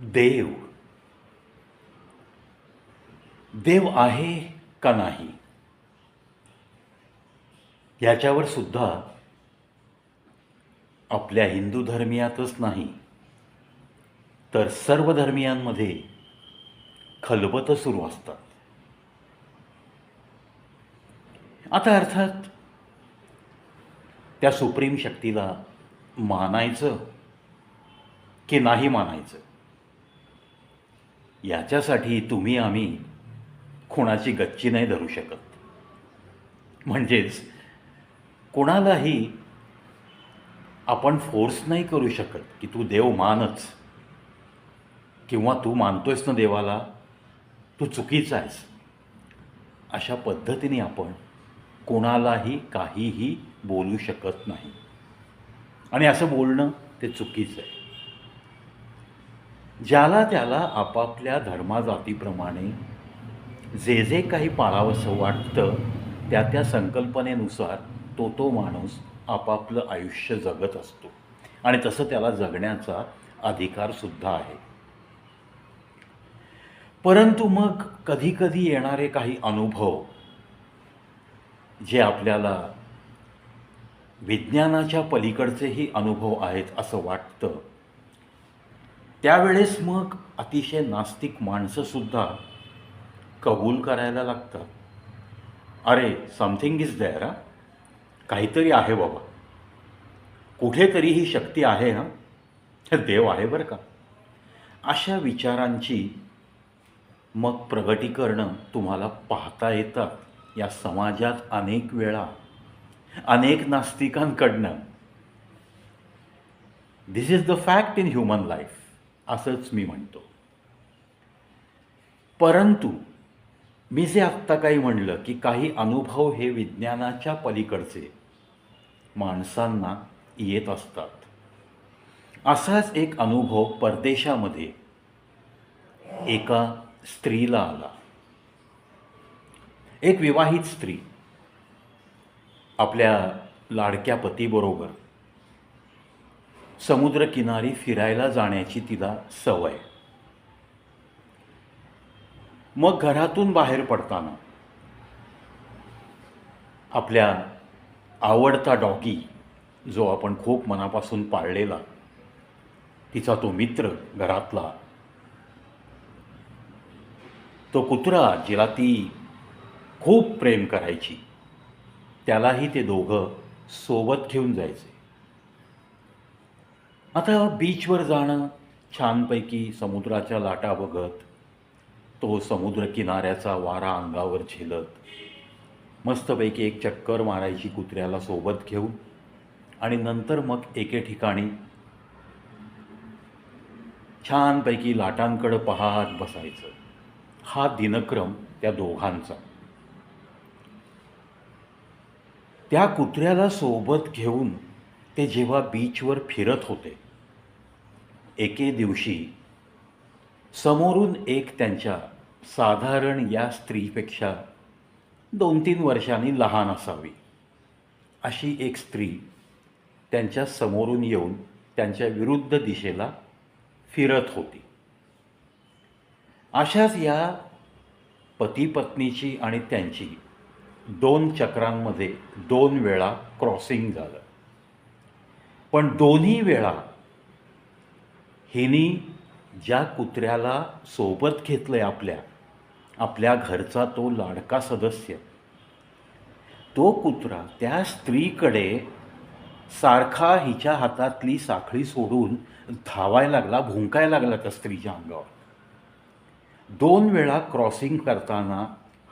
देव. देव आहे का नाही? याच्यावर सुद्धा आपल्या हिंदू धर्मियातच नाही तर सर्व धर्मियांमध्ये खलबतं सुरू असतात. आता अर्थात त्या सुप्रीम शक्तीला मानायचं की नाही मानायचं? याच्यासाठी तुम्ही आम्ही खुणाची गच्ची नाही धरू शकत. म्हणजेच कोणालाही आपण फोर्स नाही करू शकत की तू देव मानच किंवा तू मानतोयस ना देवाला तू चुकीचा आहेस. अशा पद्धतीने आपण कोणालाही काहीही बोलू शकत नाही. आणि असं बोलणं ते चुकीचं आहे. ज्याला त्याला आपापल्या धर्माजातीप्रमाणे जे जे काही पाळावंसं वाटतं त्या त्या संकल्पनेनुसार तो तो माणूस आपापलं आयुष्य जगत असतो. आणि तसं त्याला जगण्याचा अधिकारसुद्धा आहे. परंतु मग कधीकधी येणारे काही अनुभव जे आपल्याला विज्ञानाच्या पलीकडचेही अनुभव आहेत असं वाटतं त्यावेळेस मग अतिशय नास्तिक माणसंसुद्धा कबूल करायला लागतात. अरे समथिंग इज देअर हा? काहीतरी आहे बाबा. कुठेतरी ही शक्ती आहे हा? देव आहे बरं का? अशा विचारांची मग प्रगटीकरणं तुम्हाला पाहता येतात. या समाजात अनेक वेळा अनेक नास्तिकांकडनं. This is the fact in human life असंच मी म्हणतो. परंतु मी जे आत्ता काही म्हणलं की काही अनुभव हे विज्ञानाच्या पलीकडचे माणसांना येत असतात. असाच एक अनुभव परदेशामध्ये एका स्त्रीला आला. एक विवाहित स्त्री आपल्या लाडक्या पतीबरोबर समुद्रकिनारी फिरायला जाण्याची तिला सवय. मग घरातून बाहेर पडताना आपल्या आवडता डॉगी जो आपण खूप मनापासून पाळलेला तिचा तो मित्र घरातला तो कुत्रा जिला ती खूप प्रेम करायची त्यालाही ते दोघं सोबत घेऊन जायचे. आता बीचवर जाणं छानपैकी समुद्राच्या लाटा बघत तो समुद्र किनाऱ्याचा वारा अंगावर झेलत मस्तपैकी एक चक्कर मारायची कुत्र्याला सोबत घेऊन आणि नंतर मग एके ठिकाणी छानपैकी लाटांकडं पाहत बसायचं. हा दिनक्रम त्या दोघांचा. त्या कुत्र्याला सोबत घेऊन ते जेव्हा बीचवर फिरत होते एके दिवशी समोरून एक त्यांच्या साधारण या स्त्रीपेक्षा दोन तीन वर्षांनी लहान असावी. अशी एक स्त्री त्यांच्या समोरून येऊन त्यांच्या विरुद्ध दिशेला फिरत होती. अशाच या पती पत्नीची आणि त्यांची दोन चक्रांमध्ये दोन वेळा क्रॉसिंग झालं. पण दोन्ही वेळा हिनी ज्या कुत्र्याला सोबत घेतलं आहे आपल्या आपल्या घरचा तो लाडका सदस्य. तो कुत्रा त्या स्त्रीकडे सारखा हिच्या हातातली साखळी सोडून धावायला लागला भुंकायला लागला त्या स्त्रीच्या अंगावर. दोन वेळा क्रॉसिंग करताना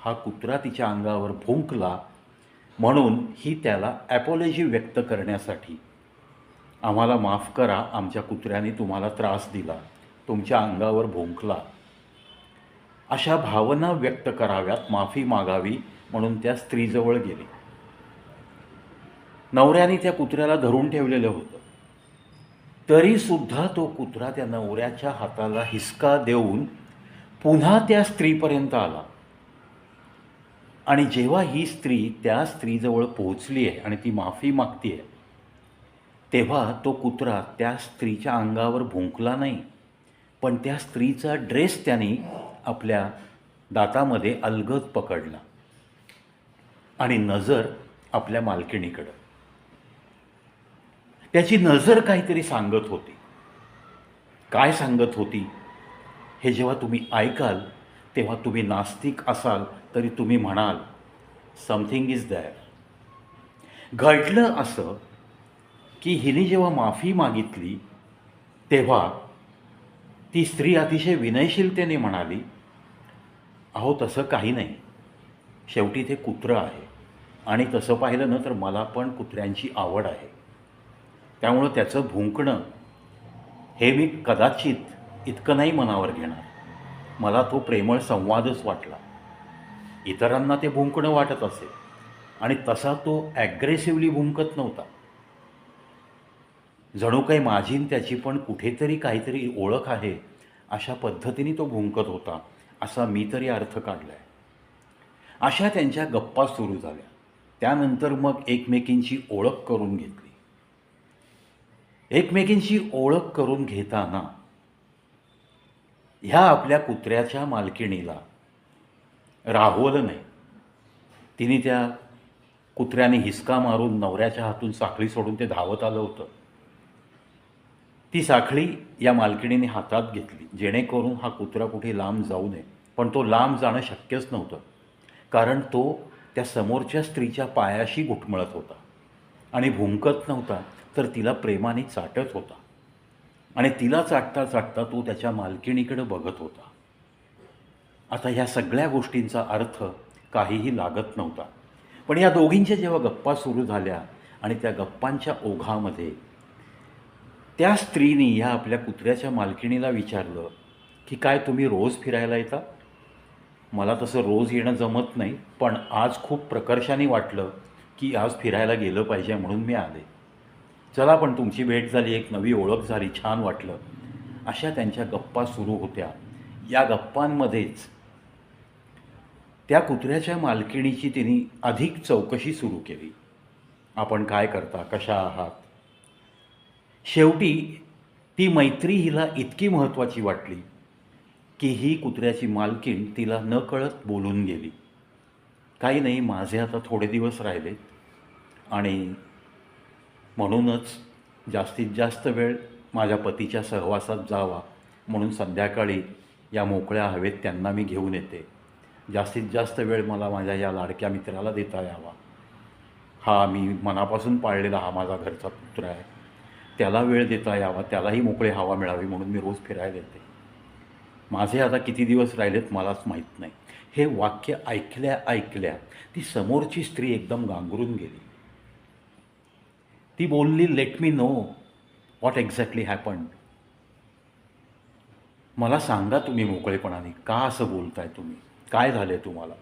हा कुत्रा तिच्या अंगावर भुंकला म्हणून ही त्याला ॲपॉलॉजी व्यक्त करण्यासाठी आम्हाला माफ करा आमच्या कुत्र्याने तुम्हाला त्रास दिला तुमच्या अंगावर भोंकला. अशा भावना व्यक्त कराव्यात माफी मागावी म्हणून त्या स्त्रीजवळ गेली. नवऱ्याने त्या कुत्र्याला धरून ठेवलेलं होतं. तरीसुद्धा तो कुत्रा त्या नवऱ्याच्या हाताला हिसका देऊन पुन्हा त्या स्त्रीपर्यंत आला. आणि जेव्हा ही स्त्री त्या स्त्रीजवळ पोहोचली आहे आणि ती माफी मागती आहे तेव्हा तो कुत्रा त्या स्त्रीच्या अंगावर भुंकला नाही पण त्या स्त्रीचा ड्रेस त्याने आपल्या दातामध्ये अलगद पकडला आणि नजर आपल्या मालकिणीकडं. त्याची नजर काहीतरी सांगत होती. काय सांगत होती? हे जेव्हा तुम्ही ऐकाल तेव्हा तुम्ही नास्तिक असाल तरी तुम्ही म्हणाल समथिंग इज दॅर घडलं असं की हिने जेव्हा माफी मागितली तेव्हा ती स्त्री अतिशय विनयशीलतेने म्हणाली अहो तसं काही नाही. शेवटी ते कुत्रं आहे. आणि तसं पाहिलं ना तर मला पण कुत्र्यांची आवड आहे. त्यामुळं त्याचं भुंकणं हे मी कदाचित इतकं नाही मनावर घेणार. मला तो प्रेमळ संवादच वाटला. इतरांना ते भुंकणं वाटत असेल आणि तसा तो ॲग्रेसिव्हली भुंकत नव्हता. जणू काही माझी त्याची पण कुठेतरी काहीतरी ओळख आहे अशा पद्धतीने तो भुंकत होता असा मी तरी अर्थ काढला आहे अशा त्यांच्या गप्पा सुरू झाल्या. त्यानंतर मग एकमेकींची ओळख करून घेतली. एकमेकींची ओळख करून घेताना ह्या आपल्या कुत्र्याच्या मालकिणीला राहवलं नाही. तिने त्या कुत्र्याने हिसका मारून नवऱ्याच्या हातून साखळी सोडून ते धावत आलं होतं. ती साखळी या मालकिणीने हातात घेतली. जेणेकरून हा कुत्रा कुठे लांब जाऊ नये. पण तो लांब जाणं शक्यच नव्हतं. कारण तो त्या समोरच्या स्त्रीच्या पायाशी घुटमळत होता. आणि भुंकत नव्हता तर तिला प्रेमाने चाटत होता. आणि तिला चाटता चाटता तो त्याच्या मालकिणीकडे बघत होता. आता ह्या सगळ्या गोष्टींचा अर्थ काहीही लागत नव्हता. पण या दोघींच्या जेव्हा गप्पा सुरू झाल्या आणि त्या गप्पांच्या ओघामध्ये त्या स्त्रीने ह्या आपल्या कुत्र्याच्या मालकिणीला विचारलं की काय तुम्ही रोज फिरायला येता? मला तसं रोज येणं जमत नाही पण आज खूप प्रकर्षाने वाटलं की आज फिरायला गेलं पाहिजे म्हणून मी आले. चला पण तुमची भेट झाली एक नवी ओळख झाली छान वाटलं. अशा त्यांच्या गप्पा सुरू होत्या. या गप्पांमध्येच त्या कुत्र्याच्या मालकिणीची तिने अधिक चौकशी सुरू केली. आपण काय करता? कशा आहात? शेवटी ती मैत्री हिला इतकी महत्त्वाची वाटली की ही कुत्र्याची मालकीण तिला न कळत बोलून गेली. काही नाही माझे आता थोडे दिवस राहिले आणि म्हणूनच जास्तीत जास्त वेळ माझ्या पतीच्या सहवासात जावा म्हणून संध्याकाळी या मोकळ्या हवेत त्यांना मी घेऊन येते. जास्तीत जास्त वेळ मला माझ्या या लाडक्या मित्राला देता यावा. हा मी मनापासून पाळलेला हा माझा घरचा पुत्र आहे. त्याला वेळ देता यावा त्यालाही मोकळे हवा मिळावी म्हणून मी रोज फिरायला येते. माझे आता किती दिवस राहिलेत मलाच माहीत नाही. हे वाक्य ऐकल्या ऐकल्या ती समोरची स्त्री एकदम गांगरून गेली. ती बोलली let me know what exactly happen मला सांगा तुम्ही मोकळेपणाने का असं बोलताय तुम्ही? काय झालं आहे तुम्हाला?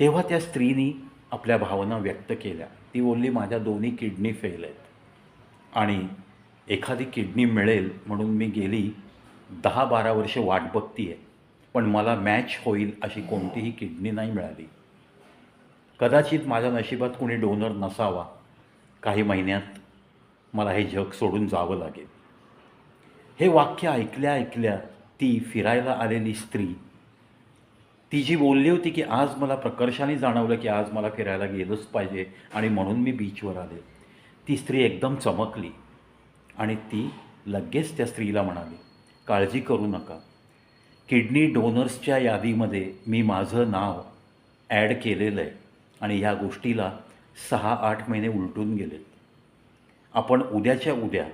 तेव्हा त्या स्त्रीनी आपल्या भावना व्यक्त केल्या. ती बोलली माझ्या दोन्ही किडनी फेल आहेत. आणि एखादी किडनी मिळेल म्हणून मी गेली दहा बारा वर्ष वाट बघती आहे पण मला मॅच होईल अशी कोणतीही किडनी नाही मिळाली. कदाचित माझ्या नशिबात कोणी डोनर नसावा. काही महिन्यात मला हे जग सोडून जावं लागेल. हे वाक्य ऐकल्या ऐकल्या ती फिरायला आलेली स्त्री ती जी बोलली होती की आज मला प्रकर्षाने जाणवलं की आज मला फिरायला गेलंच पाहिजे आणि म्हणून मी बीचवर आले. ती स्त्री एकदम चमकली आणि ती लगेच त्या स्त्रीला म्हणाली काळजी करू नका. किडनी डोनर्सच्या यादीमध्ये मी माझं नाव ॲड केलेलं आहे आणि ह्या गोष्टीला सहा आठ महिने उलटून गेलेत. आपण उद्याच्या उद्या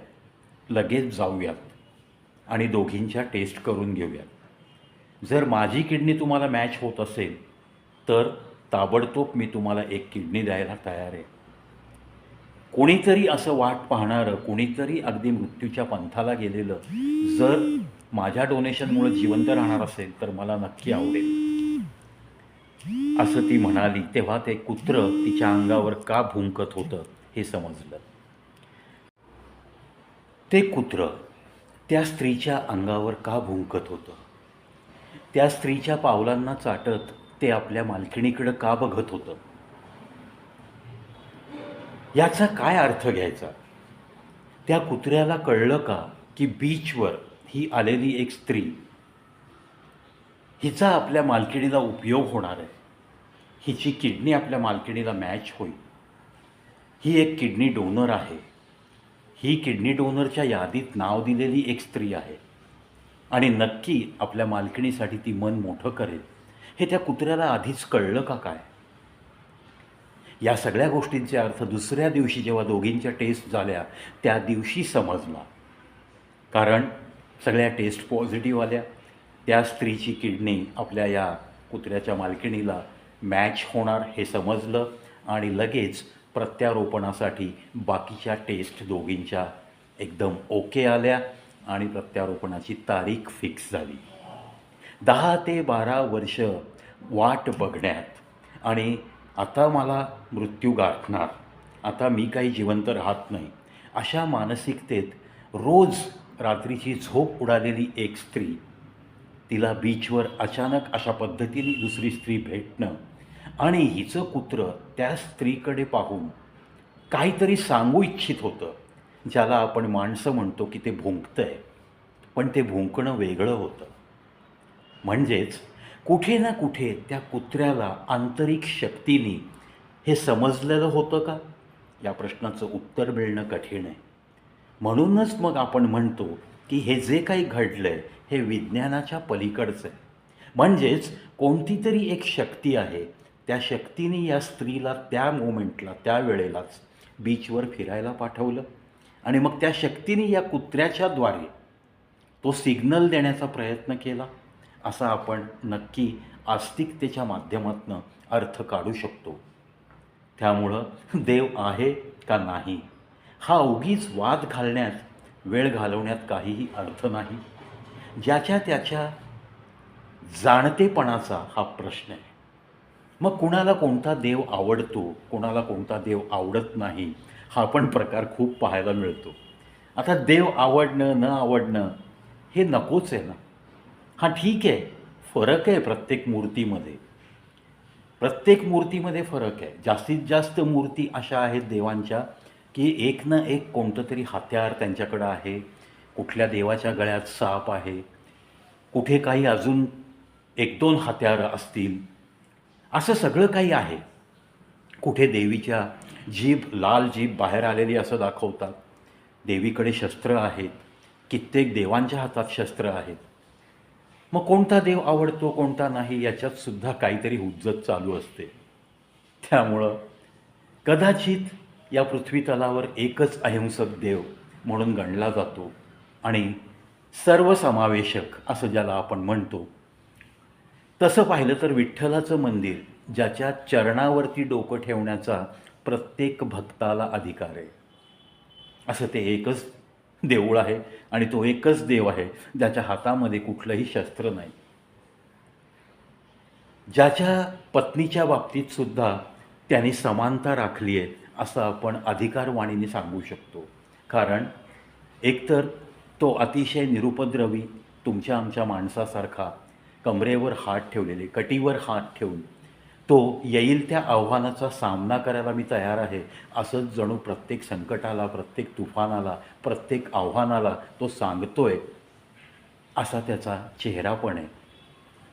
लगेच जाऊयात आणि दोघींच्या टेस्ट करून घेऊयात. जर माझी किडनी तुम्हाला मॅच होत असेल तर ताबडतोब मी तुम्हाला एक किडनी द्यायला तयार आहे. कोणीतरी असं वाट पाहणारं कोणीतरी अगदी मृत्यूच्या पंथाला गेलेलं जर माझ्या डोनेशनमुळे जिवंत राहणार असेल तर मला नक्की आवडेल. असं ती म्हणाली तेव्हा ते कुत्र तिच्या अंगावर का भुंकत होतं हे समजलं. ते कुत्र त्या स्त्रीच्या अंगावर का भुंकत होतं? त्या स्त्रीच्या पावलांना चाटत ते आपल्या मालकिणीकडं का बघत होतं? याचा काय अर्थ घ्यायचा? त्या कुत्र्याला कळलं का की बीचवर ही आलेली एक स्त्री हिचा आपल्या मालकिणीला उपयोग होणार आहे. हिची किडनी आपल्या मालकिणीला मॅच होईल. ही एक किडनी डोनर आहे. ही किडनी डोनरच्या यादीत नाव दिलेली एक स्त्री आहे. आणि नक्की आपल्या मालकिणीसाठी ती मन मोठं करेल. हे त्या कुत्र्याला आधीच कळलं का काय? या सगळ्या गोष्टींचे अर्थ दुसऱ्या दिवशी जेव्हा दोघींच्या टेस्ट झाल्या त्या दिवशी समजला. कारण सगळ्या टेस्ट पॉझिटिव्ह आल्या. त्या स्त्रीची किडनी आपल्या या कुत्र्याच्या मालकिणीला मॅच होणार हे समजलं आणि लगेच प्रत्यारोपणासाठी बाकीच्या टेस्ट दोघींच्या एकदम ओके आल्या आणि प्रत्यारोपणाची तारीख फिक्स झाली. दहा ते बारा वर्ष वाट बघण्यात आणि आता मला मृत्यू गाठणार. आता मी काही जिवंत राहत नाही. अशा मानसिकतेत रोज रात्रीची झोप उडालेली एक स्त्री तिला बीचवर अचानक अशा पद्धतीने दुसरी स्त्री भेटणं आणि हिचं कुत्र त्या स्त्रीकडे पाहून काहीतरी सांगू इच्छित होतं ज्याला आपण माणसं म्हणतो की ते भुंकतं आहे पण ते भुंकणं वेगळं होतं. म्हणजेच कुठे ना कुठे त्या कुत्र्याला आंतरिक शक्तीने हे समजलेलं होतं का? या प्रश्नाचं उत्तर मिळणं कठीण आहे. म्हणूनच मग आपण म्हणतो की हे जे काही घडलं आहे हे विज्ञानाच्या पलीकडचं आहे. म्हणजेच कोणती तरी एक शक्ती आहे त्या शक्तीने या स्त्रीला त्या मोमेंटला त्या वेळेलाच बीचवर फिरायला पाठवलं आणि मग त्या शक्तीने या कुत्र्याच्याद्वारे तो सिग्नल देण्याचा प्रयत्न केला. असा आपण नक्की आस्तिकतेच्या माध्यमातून अर्थ काढू शकतो. त्यामुळं देव आहे का नाही? हा उगीच वाद घालण्यात वेळ घालवण्यात काहीही अर्थ नाही. ज्याच्या त्याच्या जाणतेपणाचा हा प्रश्न आहे. मग कुणाला कोणता देव आवडतो कोणाला कोणता देव आवडत नाही हा पण प्रकार खूप पाहायला मिळतो. आता देव आवडणं न आवडणं हे नकोच आहे ना. हां ठीक आहे फरक आहे प्रत्येक मूर्तीमध्ये. प्रत्येक मूर्तीमध्ये फरक आहे. जास्तीत जास्त मूर्ती अशा आहेत देवांच्या की एक ना एक कोणतं तरी हत्यार त्यांच्याकडं आहे कुठल्या देवाच्या गळ्यात साप आहे कुठे काही अजून एक दोन हत्यारं असतील असं सगळं काही आहे. कुठे देवीच्या जीभ लाल जीभ बाहेर आलेली असं दाखवतात. देवीकडे शस्त्र आहेत. कित्येक देवांच्या हातात शस्त्र आहेत. मग कोणता देव आवडतो कोणता नाही याच्यात सुद्धा काहीतरी हुज्जत चालू असते. त्यामुळं कदाचित या पृथ्वी तलावर एकच अहिंसक देव म्हणून गणला जातो आणि सर्वसमावेशक असं ज्याला आपण म्हणतो. तसं पाहिलं तर विठ्ठलाचं मंदिर ज्याच्या चरणावरती डोकं ठेवण्याचा प्रत्येक भक्ताला अधिकार आहे. असं ते एकच देऊळ आहे आणि तो एकच देव आहे ज्याच्या हातामध्ये कुठलंही शस्त्र नाही. ज्याच्या पत्नीच्या बाबतीत सुद्धा त्यांनी समानता राखली आहे असं आपण अधिकारवाणीने सांगू शकतो. कारण एकतर तो अतिशय निरुपद्रवी तुमच्या आमच्या माणसासारखा कमरेवर हात ठेवलेले कटीवर हात ठेवून तो येईल त्या आव्हानाचा सामना करायला मी तयार आहे. असंच जणू प्रत्येक संकटाला प्रत्येक तुफानाला प्रत्येक आव्हानाला तो सांगतोय असा त्याचा चेहरा पण आहे.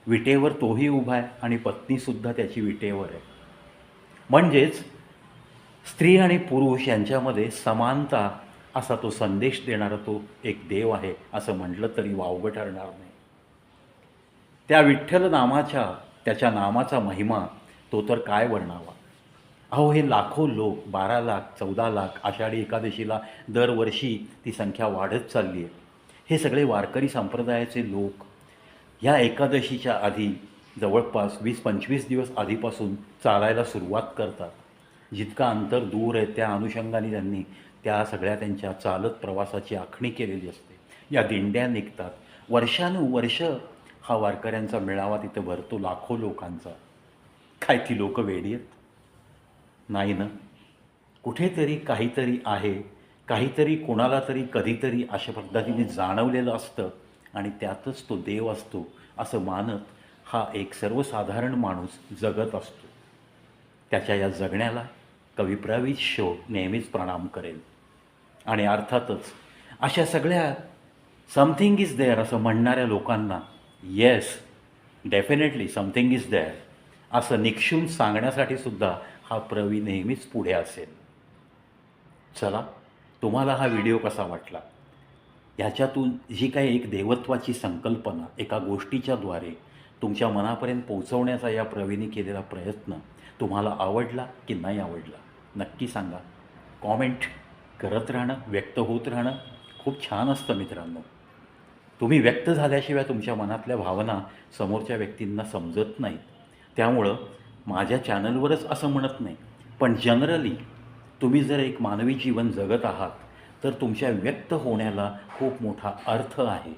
विटेवर तोही उभा आहे आणि पत्नीसुद्धा त्याची विटेवर आहे. म्हणजेच स्त्री आणि पुरुष यांच्यामध्ये समानता असा तो संदेश देणारा तो एक देव आहे असं म्हटलं तरी वावगं ठरणार नाही. त्या विठ्ठल नामाच्या त्याच्या नामाचा महिमा तो तर काय वर्णावा अहो हे लाखो लोक बारा लाख चौदा लाख आषाढी एकादशीला दरवर्षी ती संख्या वाढत चालली आहे. हे सगळे वारकरी संप्रदायाचे लोक. ह्या एकादशीच्या आधी जवळपास वीस पंचवीस दिवस आधीपासून चालायला सुरुवात करतात. जितका अंतर दूर आहे त्या अनुषंगाने त्यांनी त्या सगळ्या त्यांच्या चालत प्रवासाची आखणी केलेली असते. या दिंड्या निघतात. वर्षानुवर्ष हा वारकऱ्यांचा मेळावा तिथं भरतो लाखो लोकांचा. काय ती लोक वेडी आहेत नाही ना. कुठेतरी काहीतरी आहे काहीतरी कोणाला तरी कधीतरी अशा पद्धतीने जाणवलेलं असतं आणि त्यातच तो देव असतो असं मानत हा एक सर्वसाधारण माणूस जगत असतो. त्याच्या या जगण्याला कवी शो नेहमीच प्रणाम करेल. आणि अर्थातच अशा सगळ्या समथिंग इज देअर असं म्हणणाऱ्या लोकांना yes definitely something is there असं निक्षून सांगण्यासाठी सुद्धा हा प्रवी नेहमीच पुढे असेल. चला तुम्हाला हा व्हिडिओ कसा वाटला? ह्याच्यातून जी काही एक देवत्वाची संकल्पना एका गोष्टीच्याद्वारे तुमच्या मनापर्यंत पोहोचवण्याचा या प्रवीणी केलेला प्रयत्न तुम्हाला आवडला की नाही आवडला नक्की सांगा. कॉमेंट करत राहणं व्यक्त होत राहणं खूप छान असतं मित्रांनो. तुम्ही व्यक्त झाल्याशिवाय तुमच्या मनातल्या भावना समोरच्या व्यक्तींना समजत नाहीत. त्यामुळं माझ्या चॅनलवरच असं म्हणत नाही. पण जनरली तुम्ही जर एक मानवी जीवन जगत आहात तर तुमच्या व्यक्त होण्याला खूप मोठा अर्थ आहे.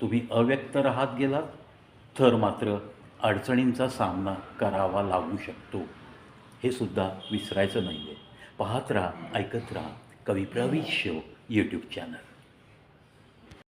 तुम्ही अव्यक्त राहत गेलात तर मात्र अडचणींचा सामना करावा लागू शकतो. हे सुद्धा विसरायचं नाही आहे पाहत राहा ऐकत राहा कवी प्रवीण शो यूट्यूब चॅनल